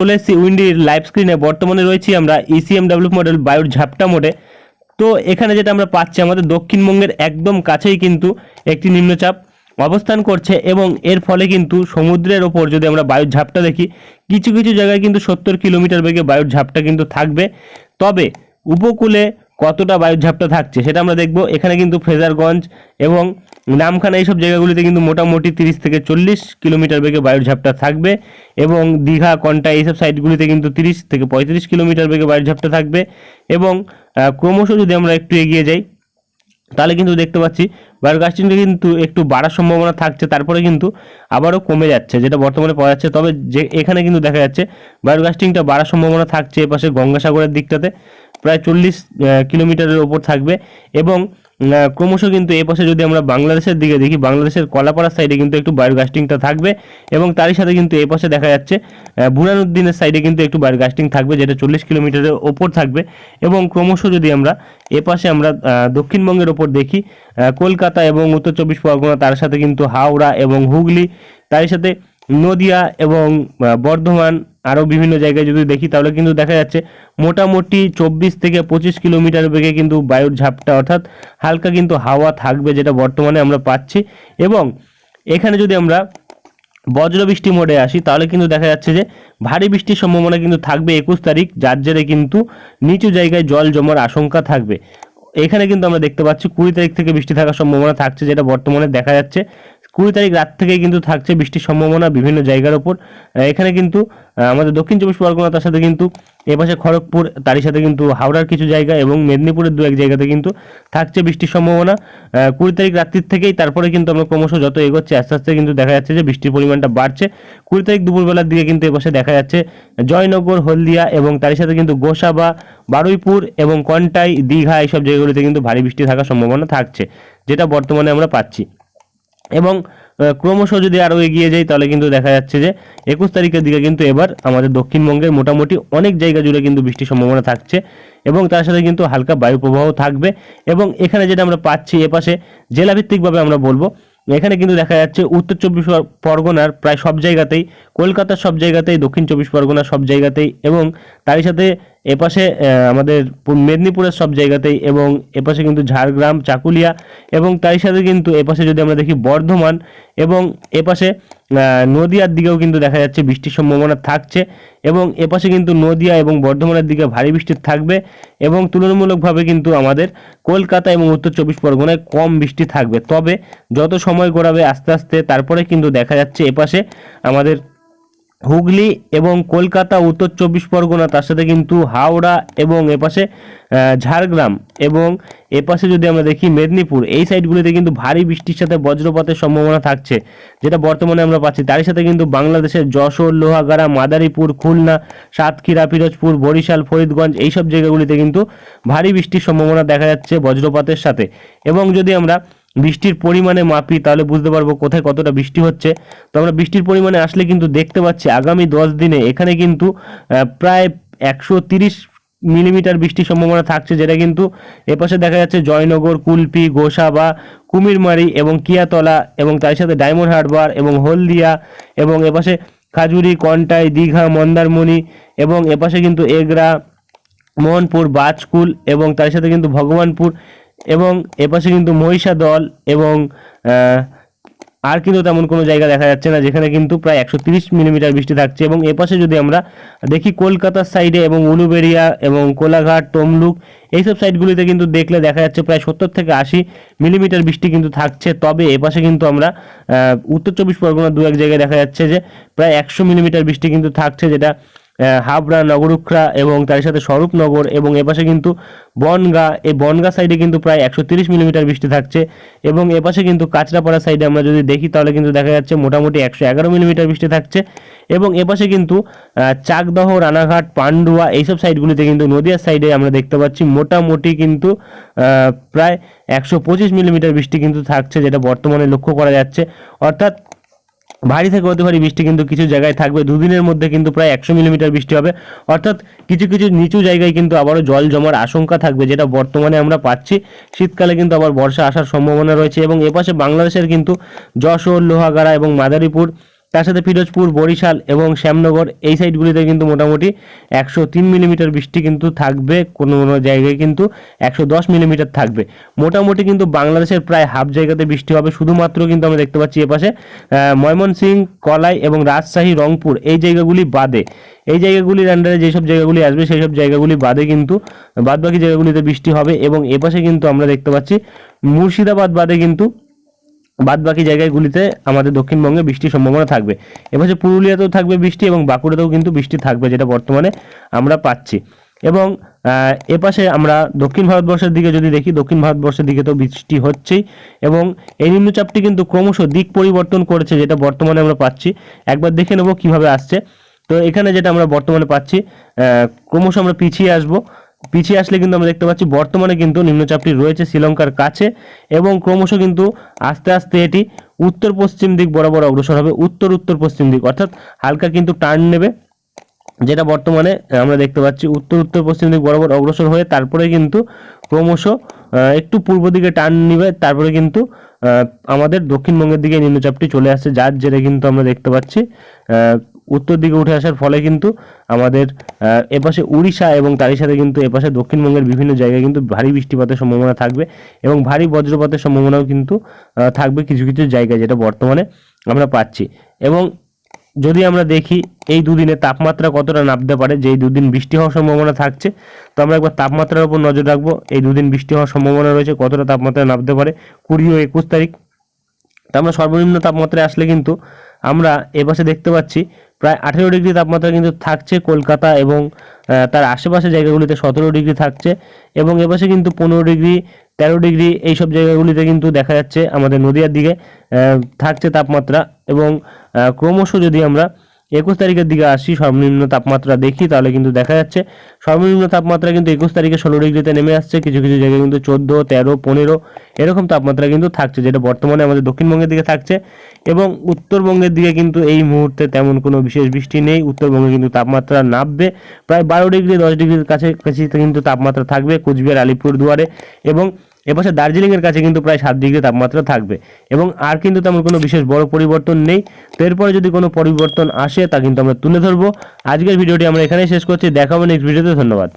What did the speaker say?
চলে এসেছি উইন্ডির লাইভ স্ক্রিনে বর্তমানে রয়েছি আমরা E ইসিএমডাব্লিউ মডেল বায়ুর ঝাপটা মোডে। তো এখানে যেটা আমরা পাচ্ছি আমাদের দক্ষিণবঙ্গের একদম কাছেই কিন্তু একটি নিম্নচাপ অবস্থান করছে এবং এর ফলে কিন্তু সমুদ্রের ওপর যদি আমরা বায়ুর ঝাপটা দেখি, কিছু কিছু জায়গায় কিন্তু সত্তর কিলোমিটার বেগে বায়ুর ঝাপটা কিন্তু থাকবে। তবে উপকূলে কতটা বায়ুর ঝাপটা থাকছে সেটা আমরা দেখব। এখানে কিন্তু ফ্রেজারগঞ্জ এবং নামখানা এইসব জায়গাগুলিতে কিন্তু মোটামুটি তিরিশ থেকে চল্লিশ কিলোমিটার বেগে বায়ুর ঝাপটা থাকবে এবং দীঘা, কন্টা এইসব সাইডগুলিতে কিন্তু তিরিশ থেকে পঁয়ত্রিশ কিলোমিটার বেগে বায়ুর ঝাপটা থাকবে এবং ক্রমশ যদি আমরা একটু এগিয়ে যাই, তাহলে কিন্তু দেখতে পাচ্ছি বায়ুর গাছটিটা কিন্তু একটু বাড়ার সম্ভাবনা থাকছে, তারপরে কিন্তু আবারও কমে যাচ্ছে, যেটা বর্তমানে পাওয়া যাচ্ছে। তবে যে, এখানে কিন্তু দেখা যাচ্ছে বায়ুর গাছটিংটা বাড়ার সম্ভাবনা থাকছে এপাশে গঙ্গাসাগরের দিকটাতে, প্রায় চল্লিশ কিলোমিটারের ওপর থাকবে এবং ক্রমশ কিন্তু এ পাশে যদি আমরা বাংলাদেশের দিকে দেখি, বাংলাদেশের কলাপাড়ার সাইডে কিন্তু একটু বায়ুর গাস্টিংটা থাকবে এবং তারই সাথে কিন্তু এ পাশে দেখা যাচ্ছে বুরানুদ্দিনের সাইডে কিন্তু একটু বায়ুর গাস্টিং থাকবে যেটা চল্লিশ কিলোমিটারের ওপর থাকবে এবং ক্রমশ যদি আমরা এ পাশে আমরা দক্ষিণবঙ্গের ওপর দেখি কলকাতা এবং উত্তর চব্বিশ পরগনা, তার সাথে কিন্তু হাওড়া এবং হুগলি, তারই সাথে নদিয়া এবং বর্ধমান আরও বিভিন্ন জায়গায় যদি দেখি, তাহলে কিন্তু দেখা যাচ্ছে মোটামুটি চব্বিশ থেকে পঁচিশ কিলোমিটার বেগে কিন্তু বায়ুর ঝাপটা, অর্থাৎ হালকা কিন্তু হাওয়া থাকবে যেটা বর্তমানে আমরা পাচ্ছি। এবং এখানে যদি আমরা বজ্রবৃষ্টি মোডে আসি, তাহলে কিন্তু দেখা যাচ্ছে যে ভারী বৃষ্টির সম্ভাবনা কিন্তু থাকবে একুশ তারিখ, যার জেরে কিন্তু নিচু জায়গায় জল জমার আশঙ্কা থাকবে। এখানে কিন্তু আমরা দেখতে পাচ্ছি কুড়ি তারিখ থেকে বৃষ্টি থাকার সম্ভাবনা থাকছে, যেটা বর্তমানে দেখা যাচ্ছে। কুড়ি তারিখ রাত থেকে কিন্তু থাকছে বৃষ্টির সম্ভাবনা বিভিন্ন জায়গার ওপর। এখানে কিন্তু আমাদের দক্ষিণ চব্বিশ পরগনা তার সাথে কিন্তু, এপাশে খড়গপুর, তারই সাথে কিন্তু হাওড়ার কিছু জায়গা এবং মেদিনীপুরের দু এক জায়গাতে কিন্তু থাকছে বৃষ্টির সম্ভাবনা। কুড়ি তারিখ রাত্রির থেকেই তারপরে কিন্তু আমরা ক্রমশ যত এগোচ্ছে, আস্তে আস্তে কিন্তু দেখা যাচ্ছে যে বৃষ্টির পরিমাণটা বাড়ছে। কুড়ি তারিখ দুপুরবেলার দিকে কিন্তু এপাশে দেখা যাচ্ছে জয়নগর, হলদিয়া এবং তারই সাথে কিন্তু গোসাবা, বারুইপুর এবং কন্টাই, দীঘা এইসব জায়গাগুলিতে কিন্তু ভারী বৃষ্টি থাকার সম্ভাবনা থাকছে, যেটা বর্তমানে আমরা পাচ্ছি। এবং ক্রমশ যদি আরও এগিয়ে যাই, তাহলে কিন্তু দেখা যাচ্ছে যে একুশ তারিখের দিকে কিন্তু এবার আমাদের দক্ষিণবঙ্গের মোটামুটি অনেক জায়গা জুড়ে কিন্তু বৃষ্টির সম্ভাবনা থাকছে এবং তার সাথে কিন্তু হালকা বায়ু প্রবাহ থাকবে এবং এখানে যেটা আমরা পাচ্ছি, এপাশে জেলাভিত্তিকভাবে আমরা বলব এখানে কিন্তু দেখা যাচ্ছে উত্তর চব্বিশ পরগনার প্রায় সব জায়গাতেই, কলকাতার সব জায়গাতেই, দক্ষিণ চব্বিশ পরগনার সব জায়গাতেই এবং তারই সাথে এপাশে আমাদের মেদিনীপুরের সব জায়গাতেই এবং এপাশে কিন্তু ঝাড়গ্রাম, চাকুলিয়া এবং তারই সাথে কিন্তু এপাশে যদি আমরা দেখি বর্ধমান এবং এপাশে নদিয়ার দিকেও কিন্তু দেখা যাচ্ছে বৃষ্টির সম্ভাবনা থাকছে এবং এপাশে কিন্তু নদিয়া এবং বর্ধমানের দিকে ভারী বৃষ্টি থাকবে এবং তুলনামূলকভাবে কিন্তু আমাদের কলকাতা এবং উত্তর চব্বিশ পরগনায় কম বৃষ্টি থাকবে। তবে যত সময় গড়াবে আস্তে আস্তে তারপরে কিন্তু দেখা যাচ্ছে এপাশে আমাদের হুগলি এবং কলকাতা, উত্তর চব্বিশ পরগনা, তার সাথে কিন্তু হাওড়া এবং এপাশে ঝাড়গ্রাম এবং এপাশে যদি আমরা দেখি মেদিনীপুর, এই সাইডগুলিতে কিন্তু ভারী বৃষ্টির সাথে বজ্রপাতের সম্ভাবনা থাকছে, যেটা বর্তমানে আমরা পাচ্ছি। তারই সাথে কিন্তু বাংলাদেশের যশোর, লোহাগাড়া, মাদারীপুর, খুলনা, সাতক্ষীরা, পিরোজপুর, বরিশাল, ফরিদগঞ্জ, এইসব জায়গাগুলিতে কিন্তু ভারী বৃষ্টির সম্ভাবনা দেখা যাচ্ছে বজ্রপাতের সাথে। এবং যদি আমরা বৃষ্টির পরিমাণে মাপি, তাহলে বুঝতে পারব কোথায় কতটা বৃষ্টি হচ্ছে। তো আমরা বৃষ্টির পরিমাণে আসলে কিন্তু দেখতে পাচ্ছি আগামী দশ দিনে এখানে কিন্তু প্রায় একশো তিরিশ মিলিমিটার বৃষ্টির সম্ভাবনা থাকছে, যেটা কিন্তু এপাশে দেখা যাচ্ছে জয়নগর, কুলপি গোসা বা কুমিরমারি এবং কিয়াতলা এবং তার সাথে ডায়মন্ড হারবার এবং হলদিয়া এবং এপাশে খাজুরি, কন্টাই, দীঘা, মন্দারমণি এবং এপাশে কিন্তু এগরা, মোহনপুর, বাজকুল এবং তার সাথে কিন্তু ভগবানপুর এবং এপাশে কিন্তু মহিষা দল এবং আর কিন্তু তেমন কোনো জায়গা দেখা যাচ্ছে না, যেখানে কিন্তু প্রায় একশো তিরিশ মিলিমিটার বৃষ্টি থাকছে এবং এপাশে যদি আমরা দেখি কলকাতার সাইডে এবং উলুবেড়িয়া এবং কোলাঘাট, তমলুক, এইসব সাইডগুলিতে কিন্তু দেখলে দেখা যাচ্ছে প্রায় সত্তর থেকে আশি মিলিমিটার বৃষ্টি কিন্তু থাকছে। তবে এপাশে কিন্তু আমরা উত্তর চব্বিশ পরগনা দু এক জায়গায় দেখা যাচ্ছে যে প্রায় একশো মিলিমিটার বৃষ্টি কিন্তু থাকছে, যেটা হাবড়া, নগরুখরা এবং তার সাথে স্বরূপনগর এবং এপাশে কিন্তু বনগা। এই বনগা সাইডে কিন্তু প্রায় একশো তিরিশ মিলিমিটার বৃষ্টি থাকছে এবং এপাশে কিন্তু কাঁচরাপাড়া সাইডে আমরা যদি দেখি, তাহলে কিন্তু দেখা যাচ্ছে মোটামুটি একশো এগারো মিলিমিটার বৃষ্টি থাকছে এবং এপাশে কিন্তু চাকদহ, রানাঘাট, পান্ডুয়া এইসব সাইডগুলিতে কিন্তু নদিয়ার সাইডে আমরা দেখতে পাচ্ছি মোটামুটি কিন্তু প্রায় একশো পঁচিশ মিলিমিটার বৃষ্টি কিন্তু থাকছে, যেটা বর্তমানে লক্ষ্য করা যাচ্ছে। অর্থাৎ ভারী থেকে অতি ভারী বৃষ্টি কিন্তু কিছু জায়গায় থাকবে। দুদিনের মধ্যে কিন্তু প্রায় একশো মিলিমিটার বৃষ্টি হবে। অর্থাৎ কিছু কিছু নিচু জায়গায় কিন্তু আবারও জল জমার আশঙ্কা থাকবে, যেটা বর্তমানে আমরা পাচ্ছি। শীতকালে কিন্তু আবার বর্ষা আসার সম্ভাবনা রয়েছে এবং এপাশে বাংলাদেশের কিন্তু যশোর, লোহাগাড়া এবং মাদারীপুর তার সাথে পিরোজপুর বরিশাল এবং শ্যামনগর এই সাইডগুলিতে কিন্তু মোটামুটি একশো তিন মিলিমিটার বৃষ্টি কিন্তু থাকবে। কোনো কোনো জায়গায় কিন্তু একশো দশ মিলিমিটার থাকবে। মোটামুটি কিন্তু বাংলাদেশের প্রায় হাফ জায়গাতে বৃষ্টি হবে। শুধুমাত্র কিন্তু আমরা দেখতে পাচ্ছি এপাশে আহ, ময়মনসিংহ কলাই এবং রাজশাহী রংপুর এই জায়গাগুলি বাদে। এই জায়গাগুলির আন্ডারে যেসব জায়গাগুলি আসবে সেই সব জায়গাগুলি বাদে কিন্তু বাদবাকি জায়গাগুলিতে বৃষ্টি হবে এবং এপাশে কিন্তু আমরা দেখতে পাচ্ছি মুর্শিদাবাদ বাদে কিন্তু বাদ বাকি জায়গাগুলিতে আমাদের দক্ষিণবঙ্গে বৃষ্টির সম্ভাবনা থাকবে। এপাশে পুরুলিয়াতেও থাকবে বৃষ্টি এবং বাঁকুড়াতেও কিন্তু বৃষ্টি থাকবে যেটা বর্তমানে আমরা পাচ্ছি। এবং এপাশে আমরা দক্ষিণ ভারতবর্ষের দিকে যদি দেখি, দক্ষিণ ভারতবর্ষের দিকে তো বৃষ্টি হচ্ছেই এবং এই নিম্নচাপটি কিন্তু ক্রমশ দিক পরিবর্তন করেছে যেটা বর্তমানে আমরা পাচ্ছি। একবার দেখে নেব কীভাবে আসছে। তো এখানে যেটা আমরা বর্তমানে পাচ্ছি ক্রমশ আমরা পিছিয়ে আসব। পিছিয়ে আসলে কিন্তু আমরা দেখতে পাচ্ছি, বর্তমানে কিন্তু নিম্নচাপটি রয়েছে শ্রীলঙ্কার কাছে এবং ক্রমশ কিন্তু আস্তে আস্তে এটি উত্তর পশ্চিম দিক বরাবর অগ্রসর হবে, উত্তর উত্তর পশ্চিম দিক, অর্থাৎ হালকা কিন্তু টার্ন নেবে, যেটা বর্তমানে আমরা দেখতে পাচ্ছি, উত্তর উত্তর পশ্চিম দিক বরাবর অগ্রসর হয়ে তারপরে কিন্তু ক্রমশ একটু পূর্ব দিকে টার্ন নিবে, তারপরে কিন্তু আমাদের দক্ষিণবঙ্গের দিকে নিম্নচাপটি চলে আসছে, যার জেরে কিন্তু আমরা দেখতে পাচ্ছি উত্তর দিকে উঠে আসার ফলে কিন্তু আমাদের এপাশে উড়িষ্যা এবং তারই সাথে কিন্তু এপাশে দক্ষিণবঙ্গের বিভিন্ন জায়গায় কিন্তু ভারী বৃষ্টিপাতের সম্ভাবনা থাকবে এবং ভারী বজ্রপাতের সম্ভাবনাও কিন্তু থাকবে কিছু কিছু জায়গায় যেটা বর্তমানে আমরা পাচ্ছি। এবং যদি আমরা দেখি এই দুদিনে তাপমাত্রা কতটা নামতে পারে যে এই দুদিন বৃষ্টি হওয়ার সম্ভাবনা থাকছে, তো আমরা একবার তাপমাত্রার উপর নজর রাখব। এই দুদিন বৃষ্টি হওয়ার সম্ভাবনা রয়েছে, কতটা তাপমাত্রা নামতে পারে কুড়ি ও একুশ তারিখ। তো আমরা সর্বনিম্ন তাপমাত্রায় আসলে কিন্তু আমরা এপাশে দেখতে পাচ্ছি প্রায় আঠেরো ডিগ্রি তাপমাত্রা কিন্তু থাকছে কলকাতা এবং তার আশেপাশে জায়গাগুলিতে সতেরো ডিগ্রি থাকছে এবং এপাশে কিন্তু পনেরো ডিগ্রি, তেরো ডিগ্রি এইসব জায়গাগুলিতে কিন্তু দেখা যাচ্ছে আমাদের নদীয়ার দিকে থাকছে তাপমাত্রা এবং ক্রমশ যদি আমরা একুশ তারিখের দিকে আসি সর্বনিম্ন তাপমাত্রা দেখি, তাহলে কিন্তু দেখা যাচ্ছে সর্বনিম্ন তাপমাত্রা কিন্তু একুশ তারিখে ষোলো ডিগ্রিতে নেমে আসছে, কিছু কিছু জায়গায় কিন্তু চোদ্দ, তেরো, পনেরো এরকম তাপমাত্রা কিন্তু থাকছে, যেটা বর্তমানে আমাদের দক্ষিণবঙ্গের দিকে থাকছে এবং উত্তরবঙ্গের দিকে কিন্তু এই মুহূর্তে তেমন কোনো বিশেষ বৃষ্টি নেই, উত্তরবঙ্গে কিন্তু তাপমাত্রা নামবে, প্রায় বারো ডিগ্রি, দশ ডিগ্রির কাছে কাছে কিন্তু তাপমাত্রা থাকবে, কুচবিহার আলিপুর দুয়ারে এবং এপাশে দার্জিলিংয়ের কাছে কিন্তু প্রায় সাত ডিগ্রি তাপমাত্রা থাকবে। এবং আর কিন্তু তেমন কোনো বিশেষ বড় পরিবর্তন নেই। তো এরপরে যদি কোনো পরিবর্তন আসে তা কিন্তু আমরা তুলে ধরবো। আজকের ভিডিওটি আমরা এখানেই শেষ করছি। দেখাবো নেক্সট ভিডিওতে। ধন্যবাদ।